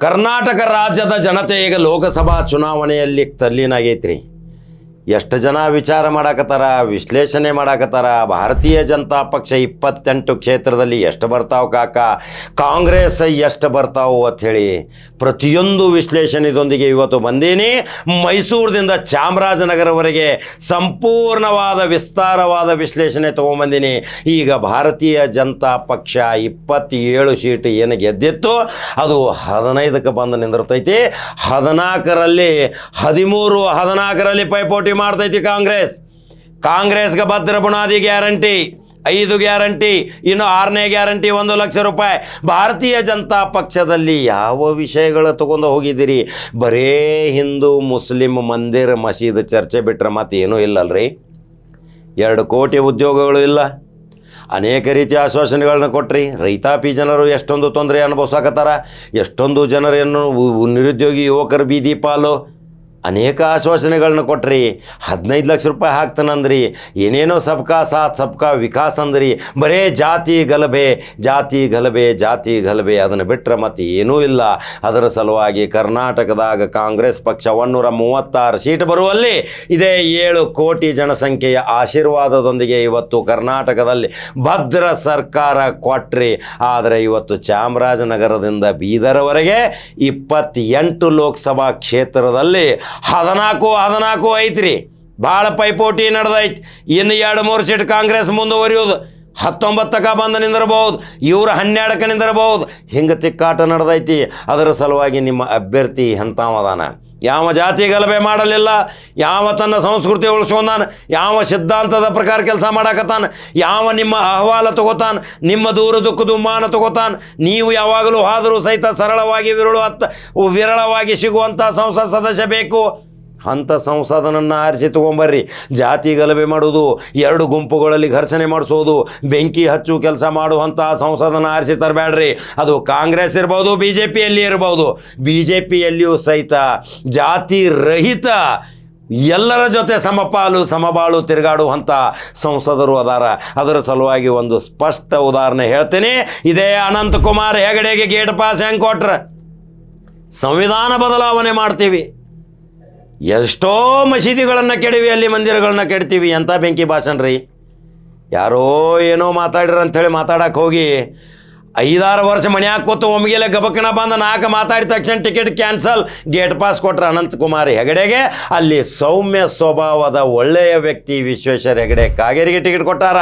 ಕರ್ನಾಟಕ ರಾಜ್ಯದ ಜನತೆ ಈಗ ಲೋಕಸಭಾ ಚುನಾವಣೆಯಲ್ಲಿ ತಲ್ಲೀನಾಗೈತ್ರಿ. ಎಷ್ಟು ಜನ ವಿಚಾರ ಮಾಡಾಕತ್ತಾರ, ವಿಶ್ಲೇಷಣೆ ಮಾಡಾಕತ್ತಾರ? ಭಾರತೀಯ ಜನತಾ ಪಕ್ಷ ಇಪ್ಪತ್ತೆಂಟು ಕ್ಷೇತ್ರದಲ್ಲಿ ಎಷ್ಟು ಬರ್ತಾವ ಕಾಕ? ಕಾಂಗ್ರೆಸ್ ಎಷ್ಟು ಬರ್ತಾವು ಅಂಥೇಳಿ ಪ್ರತಿಯೊಂದು ವಿಶ್ಲೇಷಣೆದೊಂದಿಗೆ ಇವತ್ತು ಬಂದೀನಿ. ಮೈಸೂರಿನಿಂದ ಚಾಮರಾಜನಗರವರೆಗೆ ಸಂಪೂರ್ಣವಾದ ವಿಸ್ತಾರವಾದ ವಿಶ್ಲೇಷಣೆ ತೊಗೊಂಬಂದೀನಿ. ಈಗ ಭಾರತೀಯ ಜನತಾ ಪಕ್ಷ ಇಪ್ಪತ್ತೇಳು ಸೀಟ್ ಏನು ಗೆದ್ದಿತ್ತು? ಅದು ಹದಿನೈದಕ್ಕೆ ಬಂದು ನಿಂದಿರ್ತೈತಿ. ಹದಿನಾಲ್ಕರಲ್ಲಿ, ಹದಿಮೂರು, ಹದಿನಾಲ್ಕರಲ್ಲಿ ಪೈಪೋಟಿ ಮಾಡ್ತೈತಿ ಕಾಂಗ್ರೆಸ್. ಕಾಂಗ್ರೆಸ್ಗೆ ಭದ್ರ ಬುನಾದಿ ಗ್ಯಾರಂಟಿ, ಐದು ಗ್ಯಾರಂಟಿ, ಇನ್ನು ಆರನೇ ಗ್ಯಾರಂಟಿ ಒಂದು ಲಕ್ಷ ರೂಪಾಯಿ. ಭಾರತೀಯ ಜನತಾ ಪಕ್ಷದಲ್ಲಿ ಯಾವ ವಿಷಯಗಳು ತಗೊಂಡು ಹೋಗಿದ್ದೀರಿ? ಬರೇ ಹಿಂದೂ, ಮುಸ್ಲಿಂ ಮಂದಿರ ಮಸೀದ್ ಚರ್ಚೆ ಬಿಟ್ಟರೆ ಮತ್ತೆ ಏನೂ ಇಲ್ಲಲ್ರಿ? ಎರಡು ಕೋಟಿ ಉದ್ಯೋಗಗಳು ಇಲ್ಲ. ಅನೇಕ ರೀತಿಯ ಆಶ್ವಾಸನೆಗಳನ್ನ ಕೊಟ್ರಿ. ರೈತಾಪಿ ಜನರು ಎಷ್ಟೊಂದು ತೊಂದರೆ ಅನುಭವಿಸಾಕತ್ತಾರ. ಎಷ್ಟೊಂದು ಜನರೇನು ನಿರುದ್ಯೋಗಿ ಯುವಕರು ಬೀದಿ ಪಾಲು. ಅನೇಕ ಆಶ್ವಾಸನೆಗಳನ್ನ ಕೊಟ್ರಿ. ಹದಿನೈದು ಲಕ್ಷ ರೂಪಾಯಿ ಹಾಕ್ತಾನಂದ್ರಿ. ಏನೇನೋ ಸಬ್ಕಾ ಸಾಥ್, ಸಬ್ಕಾ ವಿಕಾಸ್ ಅಂದ್ರಿ. ಬರೇ ಜಾತಿ ಗಲಭೆ ಜಾತಿ ಗಲಭೆ ಜಾತಿ ಗಲಭೆ ಅದನ್ನು ಬಿಟ್ಟರೆ ಮತ್ತೆ ಏನೂ ಇಲ್ಲ. ಅದರ ಸಲುವಾಗಿ ಕರ್ನಾಟಕದಾಗ ಕಾಂಗ್ರೆಸ್ ಪಕ್ಷ ಒನ್ನೂರ ಮೂವತ್ತಾರು ಸೀಟ್ ಬರುವಲ್ಲಿ ಇದೇ ಏಳು ಕೋಟಿ ಜನಸಂಖ್ಯೆಯ ಆಶೀರ್ವಾದದೊಂದಿಗೆ ಇವತ್ತು ಕರ್ನಾಟಕದಲ್ಲಿ ಭದ್ರ ಸರ್ಕಾರ ಕೊಟ್ರಿ. ಆದರೆ ಇವತ್ತು ಚಾಮರಾಜನಗರದಿಂದ ಬೀದರ್ವರೆಗೆ ಇಪ್ಪತ್ತೆಂಟು ಲೋಕಸಭಾ ಕ್ಷೇತ್ರದಲ್ಲಿ ಹದಿನಾಲ್ಕು ಹದಿನಾಲ್ಕು ಐತ್ರಿ. ಭಾಳ ಪೈಪೋಟಿ ನಡೆದೈತಿ. ಇನ್ನು ಎರಡು, ಮೂರು ಸೀಟ್ ಕಾಂಗ್ರೆಸ್ ಮುಂದುವರಿಯೋದು. ಹತ್ತೊಂಬತ್ತಕ ಬಂದು ನಿಂದಿರಬಹುದು. ಇವರು ಹನ್ನೆರಡಕ್ಕೆ ನಿಂದಿರಬಹುದು. ಹಿಂಗೆ ತಿಕ್ಕಾಟ ನಡೆದೈತಿ. ಅದರ ಸಲುವಾಗಿ ನಿಮ್ಮ ಅಭ್ಯರ್ಥಿ ಎಂಥವದಾನ ಯಾವ ಜಾತಿ ಗಲಭೆ ಮಾಡಲಿಲ್ಲ, ಯಾವ ತನ್ನ ಸಂಸ್ಕೃತಿ ಉಳಿಸ್ಕೊಂಡಾನ ಯಾವ ಸಿದ್ಧಾಂತದ ಪ್ರಕಾರ ಕೆಲಸ ಮಾಡಾಕತ್ತಾನ, ಯಾವ ನಿಮ್ಮ ಅಹವಾಲ ತಗೋತಾನ, ನಿಮ್ಮ ದೂರ ದುಃಖ ದುಮ್ಮಾನ ತಗೋತಾನ, ನೀವು ಯಾವಾಗಲೂ ಆದರೂ ಸಹಿತ ಸರಳವಾಗಿ ವಿರಳು ವಿರಳವಾಗಿ ಸಿಗುವಂಥ ಸಂಸತ್ ಸದಸ್ಯ ಬೇಕು. ಅಂಥ ಸಂಸದನನ್ನು ಆರಿಸಿ ತೊಗೊಂಬರ್ರಿ. ಜಾತಿ ಗಲಭೆ ಮಾಡೋದು ಎರಡು ಗುಂಪುಗಳಲ್ಲಿ ಘರ್ಷಣೆ ಮಾಡಿಸೋದು, ಬೆಂಕಿ ಹಚ್ಚು ಕೆಲಸ ಮಾಡುವಂಥ ಸಂಸದನ ಆರಿಸಿ ತರಬೇಡ್ರಿ ಅದು ಕಾಂಗ್ರೆಸ್ ಇರ್ಬೋದು ಬಿ ಜೆ ಪಿಯಲ್ಲಿ ಇರ್ಬೋದು. ಬಿ ಜೆ ಪಿಯಲ್ಲಿಯೂ ಸಹಿತ ಜಾತಿ ರಹಿತ ಎಲ್ಲರ ಜೊತೆ ಸಮಪಾಲು ಸಮಬಾಳು ತಿರುಗಾಡುವಂಥ ಸಂಸದರು ಅದಾರ. ಅದರ ಸಲುವಾಗಿ ಒಂದು ಸ್ಪಷ್ಟ ಉದಾಹರಣೆ ಹೇಳ್ತೀನಿ. ಇದೇ ಅನಂತಕುಮಾರ್ ಹೆಗಡೆಗೆ ಗೇಟ್ ಪಾಸ್ ಹೆಂಗೆ ಕೊಟ್ರ? ಸಂವಿಧಾನ ಬದಲಾವಣೆ ಮಾಡ್ತೀವಿ. ಎಷ್ಟೋ ಮಸೀದಿಗಳನ್ನು ಕೆಡವಿ, ಅಲ್ಲಿ ಮಂದಿರಗಳನ್ನ ಕೆಡ್ತೀವಿ. ಎಂಥ ಬೆಂಕಿ ಭಾಷಣ ರೀ ಯಾರೋ ಏನೋ ಮಾತಾಡ್ರಿ ಅಂಥೇಳಿ ಮಾತಾಡಕ್ಕೆ ಹೋಗಿ ಐದಾರು ವರ್ಷ ಮನ್ಯಾಗ ಕೂತು ಒಮ್ಮೆಲೆ ಗಬಕಣ ಬಂದ ನಾಲ್ಕು ಮಾತಾಡಿದ ತಕ್ಷಣ ಟಿಕೆಟ್ ಕ್ಯಾನ್ಸಲ್. ಗೇಟ್ ಪಾಸ್ ಕೊಟ್ರೆ ಅನಂತಕುಮಾರ್ ಹೆಗಡೆಗೆ. ಅಲ್ಲಿ ಸೌಮ್ಯ ಸ್ವಭಾವದ ಒಳ್ಳೆಯ ವ್ಯಕ್ತಿ ವಿಶ್ವೇಶ್ವರ ಹೆಗಡೆ ಕಾಗೇರಿಗೆ ಟಿಕೆಟ್ ಕೊಟ್ಟಾರ.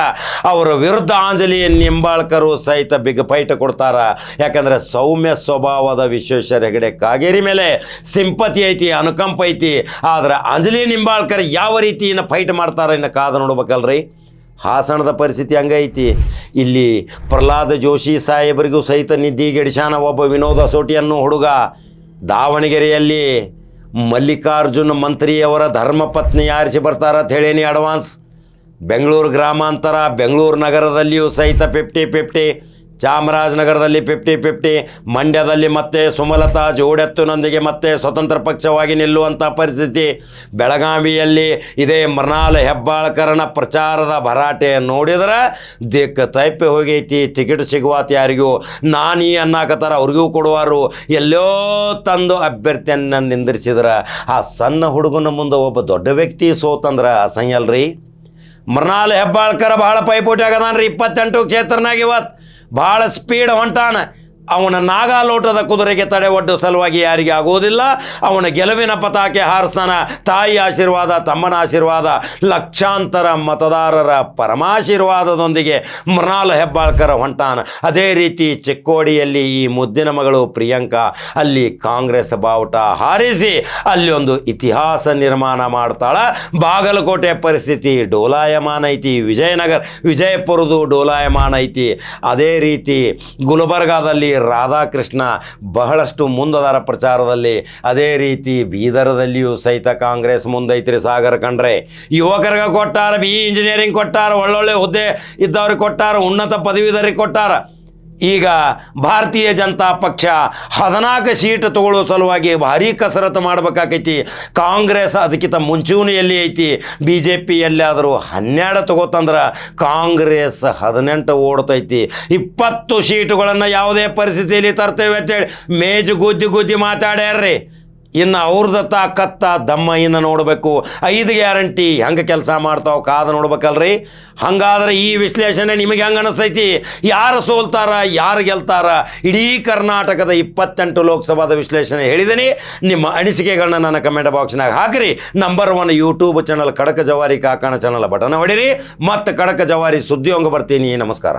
ಅವರ ವಿರುದ್ಧ ಆಂಜಲಿ ನಿಂಬಾಳ್ಕರು ಸಹಿತ ಬಿಗ್ ಫೈಟ್ ಕೊಡ್ತಾರ. ಯಾಕಂದ್ರೆ ಸೌಮ್ಯ ಸ್ವಭಾವದ ವಿಶ್ವೇಶ್ವರ ಹೆಗಡೆ ಕಾಗೇರಿ ಮೇಲೆ ಸಿಂಪತಿ ಐತಿ, ಅನುಕಂಪ ಐತಿ. ಆದ್ರೆ ಅಂಜಲಿ ನಿಂಬಾಳ್ಕರ್ ಯಾವ ರೀತಿ ಇನ್ನು ಫೈಟ್ ಮಾಡ್ತಾರೆ ಇನ್ನು ಕಾದು ನೋಡ್ಬೇಕಲ್ರಿ? ಹಾಸನದ ಪರಿಸ್ಥಿತಿ ಹಂಗೈತಿ. ಇಲ್ಲಿ ಪ್ರಹ್ಲಾದ ಜೋಶಿ ಸಾಹೇಬರಿಗೂ ಸಹಿತ ನಿದ್ದಿಗೆಡಿಶಾನ ಒಬ್ಬ ವಿನೋದ ಸೋಟಿಯನ್ನು ಹುಡುಗ. ದಾವಣಗೆರೆಯಲ್ಲಿ ಮಲ್ಲಿಕಾರ್ಜುನ ಮಂತ್ರಿಯವರ ಧರ್ಮಪತ್ನಿ ಆರಿಸಿ ಬರ್ತಾರ ಅಂತ ಹೇಳೇನಿ ಅಡ್ವಾನ್ಸ್. ಬೆಂಗಳೂರು ಗ್ರಾಮಾಂತರ, ಬೆಂಗಳೂರು ನಗರದಲ್ಲಿಯೂ ಸಹಿತ ಫಿಫ್ಟಿ ಫಿಫ್ಟಿ ಚಾಮರಾಜನಗರದಲ್ಲಿ ಫಿಫ್ಟಿ ಫಿಫ್ಟಿ ಮಂಡ್ಯದಲ್ಲಿ ಮತ್ತೆ ಸುಮಲತಾ ಜೋಡೆತ್ತುನೊಂದಿಗೆ ಮತ್ತೆ ಸ್ವತಂತ್ರ ಪಕ್ಷವಾಗಿ ನಿಲ್ಲುವಂಥ ಪರಿಸ್ಥಿತಿ. ಬೆಳಗಾವಿಯಲ್ಲಿ ಇದೇ ಮರ್ನಾಲ್ ಹೆಬ್ಬಾಳ್ಕರನ ಪ್ರಚಾರದ ಭರಾಟೆ ನೋಡಿದ್ರೆ ದಿಕ್ಕ ತೈಪೆ ಹೋಗೈತಿ, ಟಿಕೆಟ್ ಸಿಗುವಾತ ಯಾರಿಗೂ ನಾನೀ ಅನ್ನಾಕತ್ತಾರ ಅವ್ರಿಗೂ ಕೊಡುವಾರು. ಎಲ್ಲೋ ತಂದು ಅಭ್ಯರ್ಥಿಯನ್ನು ನಿಂದಿರಿಸಿದ್ರೆ ಆ ಸಣ್ಣ ಹುಡುಗನ ಮುಂದೆ ಒಬ್ಬ ದೊಡ್ಡ ವ್ಯಕ್ತಿ ಸೋತಂದ್ರೆ ಅಸಂಯಲ್ರಿ ಮೃಣಾಲ ಹೆಬ್ಬಾಳ್ಕರ ಭಾಳ ಪೈಪೋಟಿ ಆಗದಾನ್ರಿ. ಇಪ್ಪತ್ತೆಂಟು ಕ್ಷೇತ್ರನಾಗ ಇವತ್ತು ಭಾಳ ಸ್ಪೀಡ್ ಹೊಂಟಾನ ಅವನ ನಾಗಾಲೋಟದ ಕುದುರೆಗೆ ತಡೆ ಒಡ್ಡು ಸಲುವಾಗಿ ಯಾರಿಗೆ ಆಗುವುದಿಲ್ಲ? ಅವನ ಗೆಲುವಿನ ಪತಾಕೆ ಹಾರಿಸ್ತಾನ ತಾಯಿ ಆಶೀರ್ವಾದ, ತಮ್ಮನ ಆಶೀರ್ವಾದ, ಲಕ್ಷಾಂತರ ಮತದಾರರ ಪರಮಾಶೀರ್ವಾದದೊಂದಿಗೆ ಮೃಣಾಲ್ ಹೆಬ್ಬಾಳ್ಕರ ಹೊಂಟಾನ. ಅದೇ ರೀತಿ ಚಿಕ್ಕೋಡಿಯಲ್ಲಿ ಈ ಮುದ್ದಿನ ಮಗಳು ಪ್ರಿಯಾಂಕಾ ಅಲ್ಲಿ ಕಾಂಗ್ರೆಸ್ ಬಾವುಟ ಹಾರಿಸಿ ಅಲ್ಲಿ ಒಂದು ಇತಿಹಾಸ ನಿರ್ಮಾಣ ಮಾಡ್ತಾಳ. ಬಾಗಲಕೋಟೆ ಪರಿಸ್ಥಿತಿ ಡೋಲಾಯಮಾನ ಐತಿ. ವಿಜಯನಗರ ವಿಜಯಪುರದು ಡೋಲಾಯಮಾನ ಐತಿ. ಅದೇ ರೀತಿ ಗುಲ್ಬರ್ಗಾದಲ್ಲಿ ರಾಧಾಕೃಷ್ಣ ಬಹಳಷ್ಟು ಮುಂದದಾರ ಪ್ರಚಾರದಲ್ಲಿ. ಅದೇ ರೀತಿ ಬೀದರದಲ್ಲಿಯೂ ಸಹಿತ ಕಾಂಗ್ರೆಸ್ ಮುಂದೈತ್ರಿ ಸಾಗರ ಕಂಡ್ರೆ ಯುವಕರಿಗೆ ಕೊಟ್ಟಾರ, ಬಿ ಇಂಜಿನಿಯರಿಂಗ್ ಕೊಟ್ಟಾರ, ಒಳ್ಳೊಳ್ಳೆ ಹುದ್ದೆ ಇದ್ದವ್ರಿಗೆ ಕೊಟ್ಟಾರ, ಉನ್ನತ ಪದವೀಧರಿಗೆ ಕೊಟ್ಟಾರ. ಈಗ ಭಾರತೀಯ ಜನತಾ ಪಕ್ಷ ಹದಿನಾಲ್ಕು ಸೀಟ್ ತಗೊಳ್ಳೋ ಸಲುವಾಗಿ ಭಾರಿ ಕಸರತ್ತು ಮಾಡ್ಬೇಕಾಕೈತಿ. ಕಾಂಗ್ರೆಸ್ ಅದಕ್ಕಿಂತ ಮುಂಚೂಣಿಯಲ್ಲಿ ಐತಿ. ಬಿ ಜೆ ಪಿ ಎಲ್ಲಾದರೂ ಹನ್ನೆರಡು ತಗೋತಂದ್ರೆ ಕಾಂಗ್ರೆಸ್ ಹದಿನೆಂಟು ಓಡ್ತೈತಿ. ಇಪ್ಪತ್ತು ಸೀಟುಗಳನ್ನು ಯಾವುದೇ ಪರಿಸ್ಥಿತಿಯಲ್ಲಿ ತರ್ತೇವೆ ಅಂತೇಳಿ ಮೇಜು ಗುದ್ದಿ ಗುದ್ದಿ ಮಾತಾಡ್ಯಾರ್ರಿ. ಇನ್ನು ಅವ್ರದತ್ತ ಕತ್ತ, ದಮ್ಮ ಇನ್ನು ನೋಡಬೇಕು. ಐದು ಗ್ಯಾರಂಟಿ, ಹೆಂಗೆ ಕೆಲಸ ಮಾಡ್ತಾವ, ಕಾದ ನೋಡ್ಬೇಕಲ್ರಿ? ಹಂಗಾದ್ರೆ ಈ ವಿಶ್ಲೇಷಣೆ ನಿಮಗೆ ಹೆಂಗೆ ಅನಿಸ್ತೈತಿ? ಯಾರು ಸೋಲ್ತಾರ, ಯಾರು ಗೆಲ್ತಾರ? ಇಡೀ ಕರ್ನಾಟಕದ ಇಪ್ಪತ್ತೆಂಟು ಲೋಕಸಭಾದ ವಿಶ್ಲೇಷಣೆ ಹೇಳಿದ್ದೀನಿ ನಿಮ್ಮ ಅನಿಸಿಕೆಗಳನ್ನ ನನ್ನ ಕಮೆಂಟ್ ಬಾಕ್ಸ್ನಾಗ ಹಾಕಿರಿ. ನಂಬರ್ ಒನ್ ಯೂಟ್ಯೂಬ್ ಚಾನಲ್ ಕಡಕ ಜವಾರಿ ಕಾಕಣ ಚಾನಲ್ ಬಟನ್ ಹೊಡಿರಿ ಮತ್ತು ಕಡಕ ಜವಾರಿ ಸುದ್ದಿ ಹಂಗೆ ಬರ್ತೀನಿ. ನಮಸ್ಕಾರ.